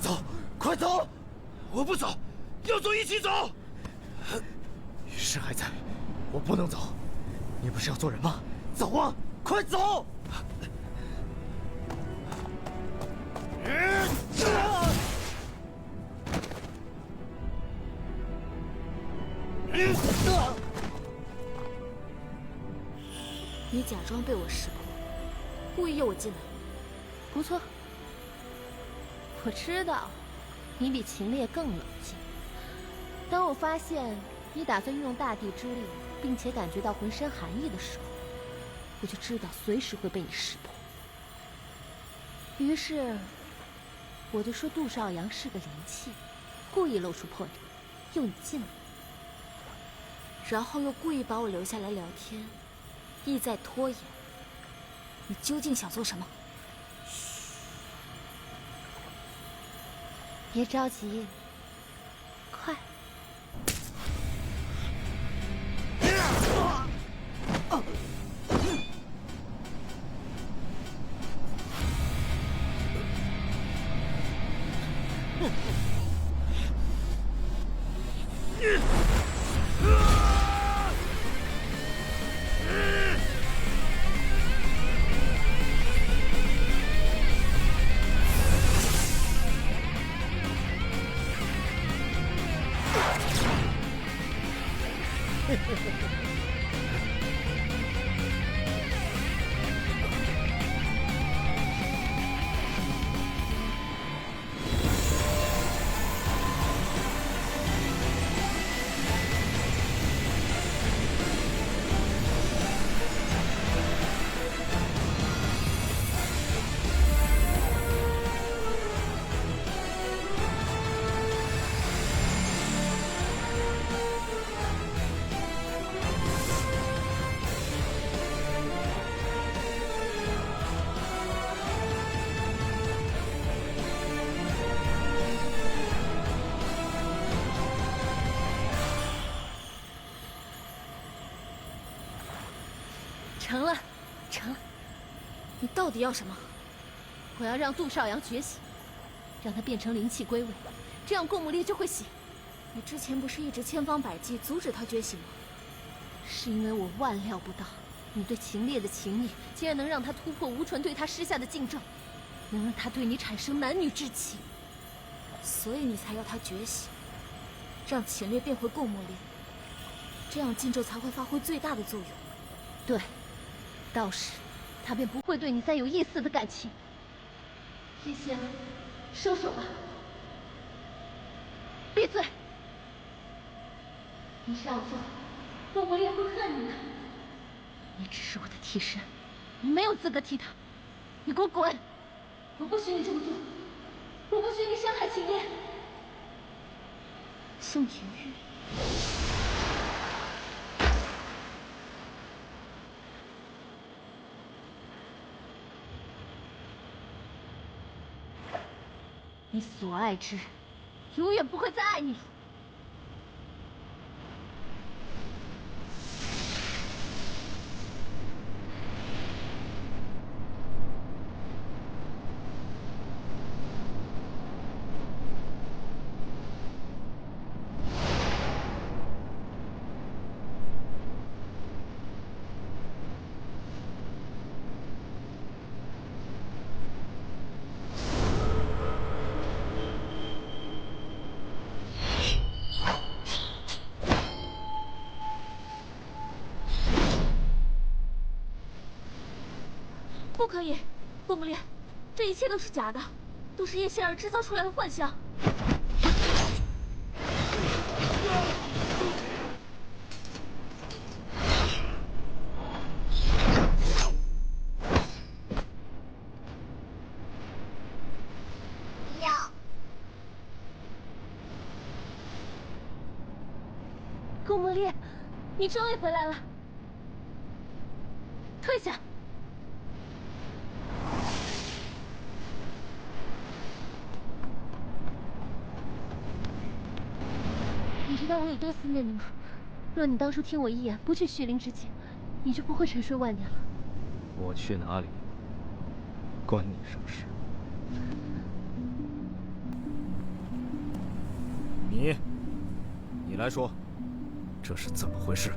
走，快走！我不走，要走一起走。余师还在，我不能走。你不是要做人吗？走啊，快走！你假装被我识破，故意诱我进来。不错，我知道你比秦烈更冷静。当我发现你打算运用大地之力，并且感觉到浑身寒意的时候，我就知道随时会被你识破。于是，我就说杜少阳是个灵气，故意露出破绽，诱你进来，然后又故意把我留下来聊天，意在拖延。你究竟想做什么？嘘别着急，Ha ha ha ha. 成了，成了。你到底要什么？我要让杜少阳觉醒，让他变成灵气归位，这样顾沐烈就会醒。你之前不是一直千方百计阻止他觉醒吗？是因为我万料不到你对秦烈的情谊，竟然能让他突破无纯对他施下的禁咒，能让他对你产生男女之情。所以你才要他觉醒，让秦烈变回顾木烈，这样禁咒才会发挥最大的作用。对。到时，他便不会对你再有一丝的感情。叶星，收手吧，闭嘴！你这样做，陆慕烈会恨你的。你只是我的替身，你没有资格替他。你给我滚！我不许你这么做，我不许你伤害秦烈。宋廷玉。你所爱之人，永远不会再爱你了。不可以，顾慕烈，这一切都是假的，都是叶仙儿制造出来的幻象。要，顾慕烈，你终于回来了，退下。你知道我有多思念你吗？若你当初听我一言，不去虚灵之境，你就不会沉睡万年了。我去哪里，关你什么事？你，你来说，这是怎么回事？